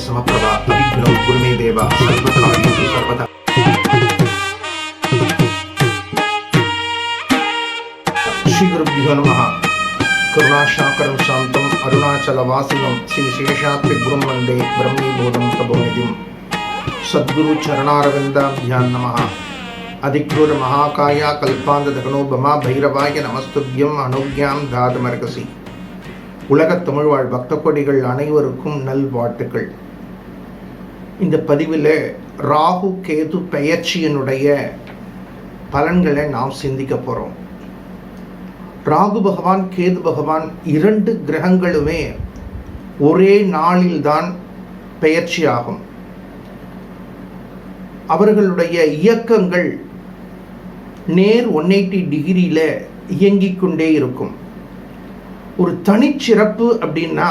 சமப்பிரபா அபிக்னம் குருமே தேவா சர்வதாரி சர்வதா கருணாசாக்கரம் சாந்தம் அருணாச்சலவாசினம் ஸ்ரீ சேஷாத்ரி குரும் வந்தே பிரம்மீபூதம் தபோநிதிம் சத்குரு சரணாரவிந்தாபியான் நம அதிக்ரூர மகாகாயா கல்பாந்த தகனோபமா பைரவாய நமஸ்துபியம் அனுக்யாம் தாதுமர்கசி உலகத் தமிழ்வாழ் பக்தக்கொடிகள் அனைவருக்கும் நல்வாழ்த்துக்கள். இந்த பதிவில் ராகு கேது பெயர்ச்சியினுடைய பலன்களை நாம் சிந்திக்க போகிறோம் ராகு பகவான் கேது பகவான் இரண்டு கிரகங்களுமே ஒரே நாளில்தான் பெயர்ச்சியாகும் அவர்களுடைய இயக்கங்கள் நேர் ஒன் எயிட்டி டிகிரியில் இயங்கிக் கொண்டே இருக்கும். ஒரு தனிச்சிறப்பு அப்படின்னா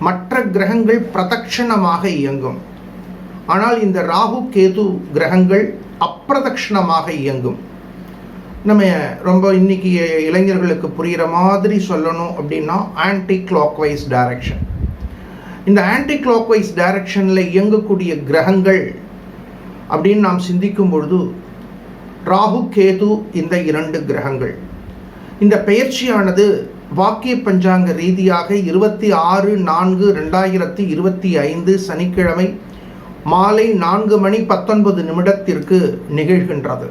மற்ற கிரகங்கள் பிரதட்சணமாக இயங்கும். ஆனால் இந்த ராகு கேது கிரகங்கள் அப்பிரதட்சணமாக இயங்கும். நம்ம ரொம்ப இன்னைக்கு இளைஞர்களுக்கு புரிகிற மாதிரி சொல்லணும் அப்படின்னா ஆன்டி கிளாக்வைஸ் டைரக்ஷன் இந்த ஆன்டி கிளாக்வைஸ் டைரக்ஷனில் இயங்கக்கூடிய கிரகங்கள் அப்படின்னு நாம் சிந்திக்கும் பொழுது ராகு கேது இந்த இரண்டு கிரகங்கள். இந்த பெயர்ச்சியானது வாக்கிய பஞ்சாங்க ரீதியாக இருபத்தி ஆறு நான்கு ரெண்டாயிரத்தி இருபத்தி ஐந்து சனிக்கிழமை மாலை நான்கு மணி பத்தொன்பது நிமிடத்திற்கு நிகழ்கின்றது.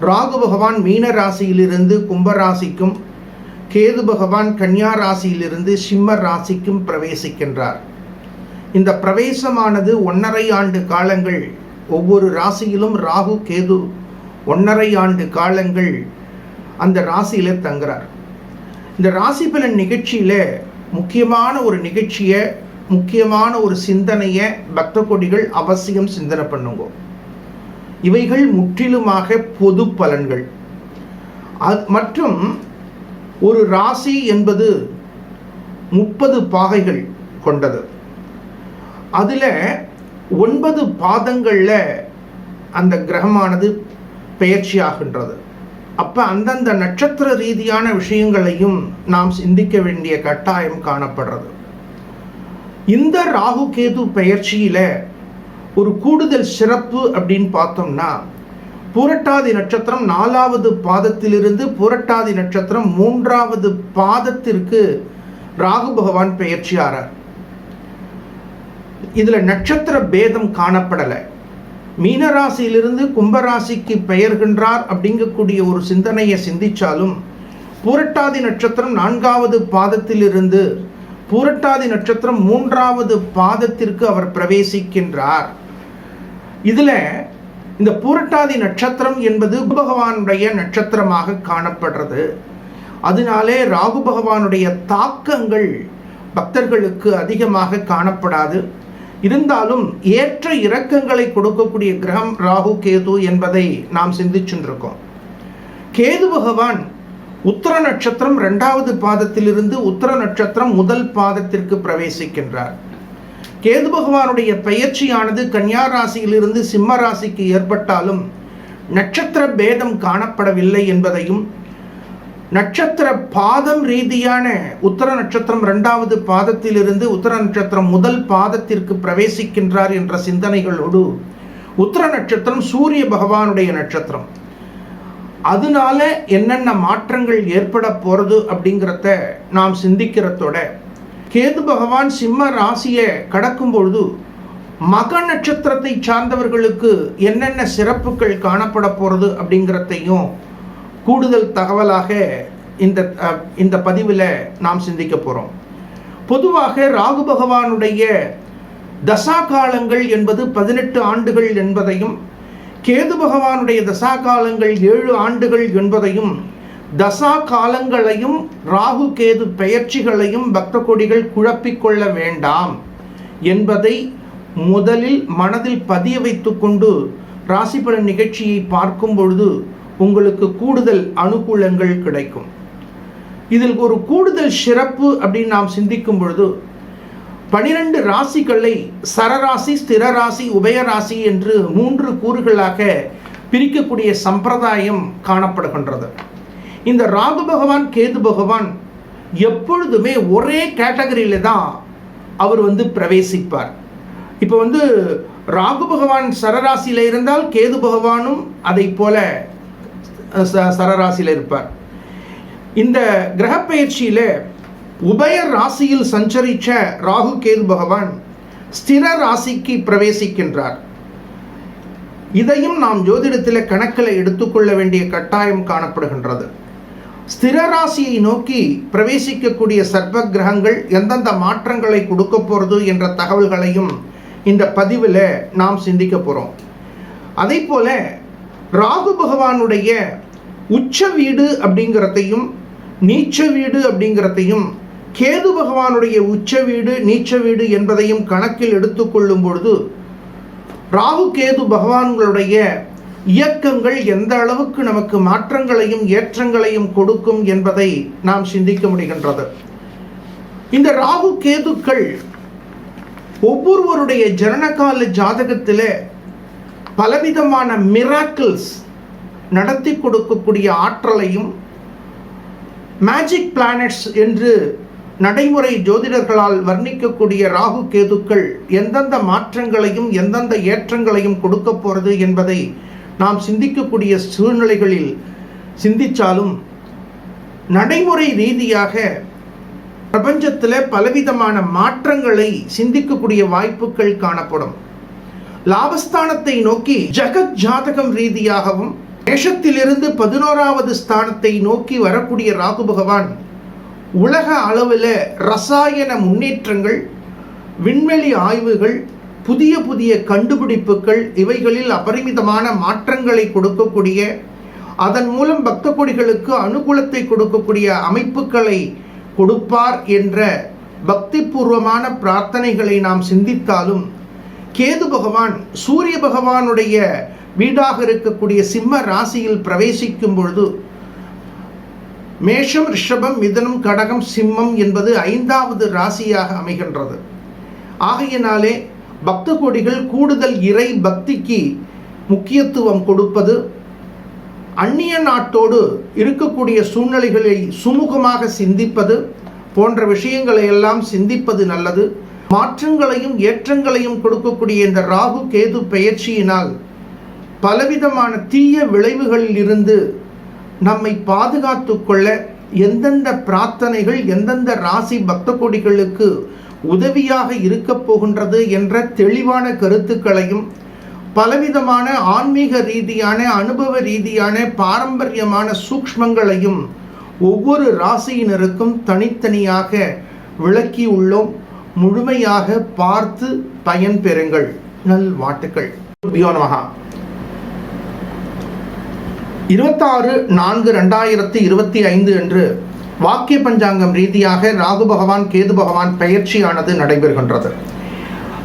ராகு பகவான் மீன ராசியிலிருந்து கும்பராசிக்கும் கேது பகவான் கன்னியா ராசியிலிருந்து சிம்ம ராசிக்கும் பிரவேசிக்கின்றார். இந்த பிரவேசமானது ஒன்றரை ஆண்டு காலங்கள் ஒவ்வொரு ராசியிலும் ராகு கேது ஒன்றரை ஆண்டு காலங்கள் அந்த ராசியில் தங்குறார். இந்த ராசி பலன் நிகழ்ச்சியில் முக்கியமான ஒரு நிகழ்ச்சியை முக்கியமான ஒரு சிந்தனையை பக்த கொடிகள் அவசியம் சிந்தனை பண்ணுங்க. இவைகள் முற்றிலுமாக பொது பலன்கள். அது மற்றும் ஒரு ராசி என்பது முப்பது பாகைகள் கொண்டது. அதில் ஒன்பது பாதங்களில் அந்த கிரகமானது பெயர்ச்சியாகின்றது. அப்போ அந்தந்த நட்சத்திர ரீதியான விஷயங்களையும் நாம் சிந்திக்க வேண்டிய கட்டாயம் காணப்படுறது. இந்த ராகு கேது பெயர்ச்சியில் ஒரு கூடுதல் சிறப்பு அப்படின்னு பார்த்தோம்னா புரட்டாதி நட்சத்திரம் நாலாவது பாதத்திலிருந்து புரட்டாதி நட்சத்திரம் மூன்றாவது பாதத்திற்கு ராகு பகவான் பெயர்ச்சியாரார் இதில் நட்சத்திர பேதம் காணப்படலை. மீனராசியிலிருந்து கும்பராசிக்கு பெயர்கின்றார் அப்படிங்கக்கூடிய ஒரு சிந்தனையை சிந்திச்சாலும் புரட்டாதி நட்சத்திரம் நான்காவது பாதத்திலிருந்து பூரட்டாதி நட்சத்திரம் மூன்றாவது பாதத்திற்கு அவர் பிரவேசிக்கின்றார். இதில் இந்த பூரட்டாதி நட்சத்திரம் என்பது பகவானுடைய நட்சத்திரமாக காணப்படுறது. அதனாலே ராகு பகவானுடைய தாக்கங்கள் பக்தர்களுக்கு அதிகமாக காணப்படாது. இருந்தாலும் ஏற்ற இறக்கங்களை கொடுக்கக்கூடிய கிரகம் ராகு கேது என்பதை நாம் சிந்திச்சுருக்கோம் கேது பகவான் உத்தர நட்சத்திரம் ரெண்டாவது பாதத்திலிருந்து உத்தர நட்சத்திரம் முதல் பாதத்திற்கு பிரவேசிக்கின்றார். கேது பகவானுடைய பயிற்சியானது கன்னியா ராசியிலிருந்து சிம்ம ராசிக்கு ஏற்பட்டாலும் நட்சத்திர பேதம் காணப்படவில்லை என்பதையும் நட்சத்திர பாதம் ரீதியான உத்தர நட்சத்திரம் இரண்டாவது பாதத்திலிருந்து உத்தர நட்சத்திரம் முதல் பாதத்திற்கு பிரவேசிக்கின்றார் என்ற சிந்தனைகளோடு உத்தர நட்சத்திரம் சூரிய பகவானுடைய நட்சத்திரம். அதனால என்னென்ன மாற்றங்கள் ஏற்பட போகிறது அப்படிங்கிறத நாம் சிந்திக்கிறதோட கேது பகவான் சிம்ம ராசியை கடக்கும் பொழுது மக நட்சத்திரத்தை சார்ந்தவர்களுக்கு என்னென்ன சிறப்புகள் காணப்பட போகிறது அப்படிங்கிறதையும் கூடுதல் தகவலாக இந்த இந்த பதிவில் நாம் சிந்திக்க போகிறோம் பொதுவாக ராகு பகவானுடைய தசா காலங்கள் என்பது பதினெட்டு ஆண்டுகள் என்பதையும் கேது பகவானுடைய தசா காலங்கள் ஏழு ஆண்டுகள் என்பதையும் தசா காலங்களையும் ராகு கேது பெயர்ச்சிகளையும் பக்த கொடிகள் குழப்பிக்கொள்ள வேண்டாம் என்பதை முதலில் மனதில் பதிய வைத்துக்கொண்டு ராசிபலன் நிகழ்ச்சியை பார்க்கும் பொழுது உங்களுக்கு கூடுதல் அனுகூலங்கள் கிடைக்கும். இதில் ஒரு கூடுதல் சிறப்பு அப்படின்னு நாம் சிந்திக்கும் பொழுது பனிரெண்டு ராசிகளை சரராசி ஸ்திரராசி உபயராசி என்று மூன்று கூறுகளாக பிரிக்கக்கூடிய சம்பிரதாயம் காணப்படுகின்றது. இந்த ராகு பகவான் கேது பகவான் எப்பொழுதுமே ஒரே கேட்டகரியில் தான் அவர் வந்து பிரவேசிப்பார். இப்போ வந்து ராகு பகவான் சரராசியில் இருந்தால் கேது பகவானும் அதை போல ச- சரராசியில் இருப்பார். இந்த கிரகப்பெயர்ச்சியில் உபய ராசியில் சஞ்சரிச்ச ராகு கேது பகவான் ஸ்திர ராசிக்கு பிரவேசிக்கின்றார். இதையும் நாம் ஜோதிடத்தில் கணக்கில் எடுத்துக்கொள்ள வேண்டிய கட்டாயம் காணப்படுகின்றது. ஸ்திர ராசியை நோக்கி பிரவேசிக்கக்கூடிய சர்ப்ப கிரகங்கள் எந்தெந்த மாற்றங்களை கொடுக்க போகிறது என்ற தகவல்களையும் இந்த பதிவில் நாம் சிந்திக்க போகிறோம் அதே போல் ராகு பகவானுடைய உச்ச வீடு அப்படிங்கிறதையும் நீச்ச வீடு அப்படிங்கிறதையும் கேது பகவானுடைய உச்ச வீடு நீச்ச வீடு என்பதையும் கணக்கில் எடுத்துக்கொள்ளும் பொழுது ராகு கேது பகவான்களுடைய இயக்கங்கள் எந்த அளவுக்கு நமக்கு மாற்றங்களையும் ஏற்றங்களையும் கொடுக்கும் என்பதை நாம் சிந்திக்க முடிகின்றது. இந்த ராகு கேதுக்கள் ஒவ்வொருவருடைய ஜனனகால ஜாதகத்தில் பலவிதமான மிராக்கிள்ஸ் நடத்தி கொடுக்கக்கூடிய ஆற்றலையும் மேஜிக் பிளானட்ஸ் என்று நடைமுறை ஜோதிடர்களால் வர்ணிக்கக்கூடிய ராகு கேதுக்கள் எந்தெந்த மாற்றங்களையும் எந்தெந்த ஏற்றங்களையும் கொடுக்க போகிறது என்பதை நாம் சிந்திக்கக்கூடிய சூழ்நிலைகளில் சிந்தித்தாலும் நடைமுறை ரீதியாக பிரபஞ்சத்தில் பலவிதமான மாற்றங்களை சிந்திக்கக்கூடிய வாய்ப்புகள் காணப்படும். லாபஸ்தானத்தை நோக்கி ஜகத் ஜாதகம் ரீதியாகவும் தேசத்திலிருந்து பதினோராவது ஸ்தானத்தை நோக்கி வரக்கூடிய ராகு பகவான் உலக அளவில் ரசாயன முன்னேற்றங்கள் விண்வெளி ஆய்வுகள் புதிய புதிய கண்டுபிடிப்புகள் இவைகளில் அபரிமிதமான மாற்றங்களை கொடுக்கக்கூடிய அதன் மூலம் பக்த கொடிகளுக்கு அனுகூலத்தை கொடுக்கக்கூடிய அமைப்புகளை கொடுப்பார் என்ற பக்திபூர்வமான பிரார்த்தனைகளை நாம் சிந்தித்தாலும் கேது பகவான் சூரிய பகவானுடைய வீடாக இருக்கக்கூடிய சிம்ம ராசியில் பிரவேசிக்கும் பொழுது மேஷம் ரிஷபம் மிதனம் கடகம் சிம்மம் என்பது ஐந்தாவது ராசியாக அமைகின்றது. ஆகையினாலே பக்த கோடிகள் கூடுதல் இறை பக்திக்கு முக்கியத்துவம் கொடுப்பது அந்நிய நாட்டோடு இருக்கக்கூடிய சூழ்நிலைகளை சுமூகமாக சிந்திப்பது போன்ற விஷயங்களை எல்லாம் சிந்திப்பது நல்லது. மாற்றங்களையும் ஏற்றங்களையும் கொடுக்கக்கூடிய இந்த ராகு கேது பெயர்ச்சியினால் பலவிதமான தீய விளைவுகளில் இருந்து நம்மை பாதுகாத்து கொள்ள எந்தெந்த பிரார்த்தனைகள் எந்தெந்த ராசி பக்த கோடிகளுக்கு உதவியாக இருக்கப் போகின்றது என்ற தெளிவான கருத்துக்களையும் பலவிதமான ஆன்மீக ரீதியான அனுபவ ரீதியான பாரம்பரியமான சூக்ஷ்மங்களையும் ஒவ்வொரு ராசியினருக்கும் தனித்தனியாக விளக்கி உள்ளோம். முழுமையாக பார்த்து பயன் பெறுங்கள் நல் வாட்டுக்கள் மகா இருபத்தாறு நான்கு ரெண்டாயிரத்தி இருபத்தி ஐந்து அன்று வாக்கிய பஞ்சாங்கம் ரீதியாக ராகு பகவான் கேது பகவான் பயிற்சியானது நடைபெறுகின்றது.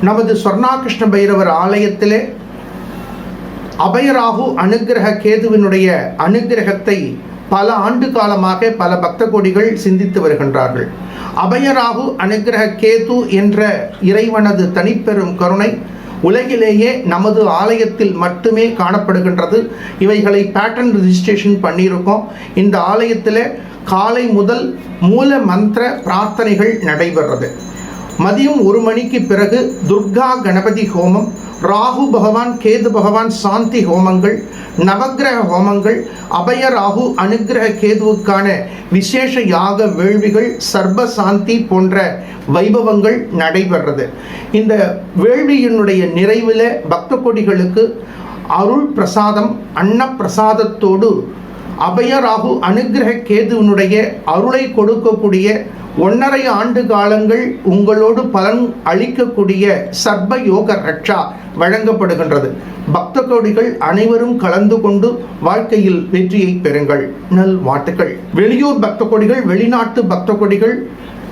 நமது சொர்ணாகிருஷ்ண பைரவர் ஆலயத்திலே அபயராகு அனுக்கிரக கேதுவினுடைய அனுக்கிரகத்தை பல ஆண்டு காலமாக பல பக்த கோடிகள் சிந்தித்து வருகின்றார்கள். அபயராகு அனுகிரக கேது என்ற இறைவனது தனிப்பெரும் கருணை உலகிலேயே நமது ஆலயத்தில் மட்டுமே காணப்படுகின்றது. இவைகளை பேட்டன் ரிஜிஸ்ட்ரேஷன் பண்ணியிருக்கோம். இந்த ஆலயத்தில் காலை முதல் மூல மந்திர பிரார்த்தனைகள் நடைபெறது மதியம் ஒரு மணிக்கு பிறகு துர்கா கணபதி ஹோமம் ராகு பகவான் கேது பகவான் சாந்தி ஹோமங்கள் நவக்கிரக ஹோமங்கள் அபய ராகு அனுகிரக கேதுவுக்கான விசேஷ யாக வேள்விகள் சர்ப சாந்தி போன்ற வைபவங்கள் நடைபெறது இந்த வேள்வியினுடைய நிறைவில் பக்த கொடிகளுக்கு அருள் பிரசாதம் அன்னப்பிரசாதத்தோடு அபயராகு அனுகிரக கேதுவினுடைய அருளை கொடுக்கக்கூடிய ஒன்றரை ஆண்டு காலங்கள் உங்களோடு பலன் அளிக்கக்கூடிய சர்ப யோக ரக்ஷா வழங்கப்படுகின்றது. பக்த கோடிகள் அனைவரும் கலந்து கொண்டு வாழ்க்கையில் வெற்றியை பெறுங்கள். நல் வாழ்த்துக்கள் வெளியூர் பக்த கோடிகள் வெளிநாட்டு பக்த கொடிகள்